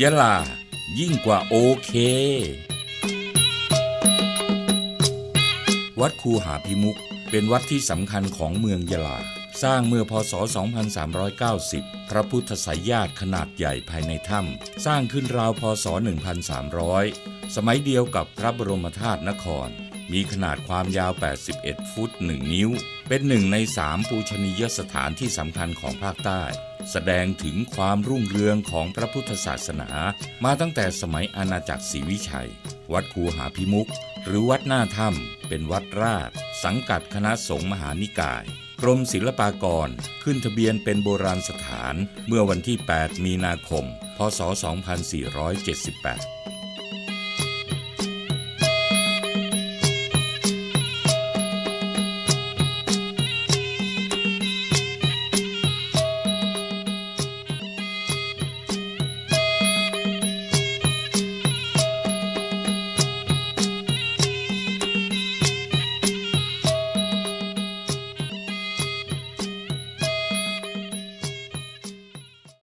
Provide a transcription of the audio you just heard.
ยะลา ยิ่งกว่าโอเค วัดคูหาพิมุกเป็นวัดที่สำคัญของเมืองยะลา สร้างเมื่อพศ 2390 พระพุทธไสยญาติขนาดใหญ่ภายในถ้ำสร้างขึ้นราวพศ 1300 สมัยเดียวกับพระบรมธาตุนคร มีขนาดความยาว 81 ฟุต 1 นิ้ว เป็นหนึ่งในสามปูชนียสถานที่สำคัญของภาคใต้ แสดงถึงความรุ่งเรืองของพระพุทธศาสนา มาตั้งแต่สมัยอาณาจักรศรีวิชัย วัดคูหาพิมุก หรือวัดหน้าถ้ำเป็นวัดราช สังกัดคณะสงฆ์มหานิกายกรมศิลปากรขึ้นทะเบียนเป็นโบราณสถานเมื่อวันที่ 8 มีนาคม พศ 2478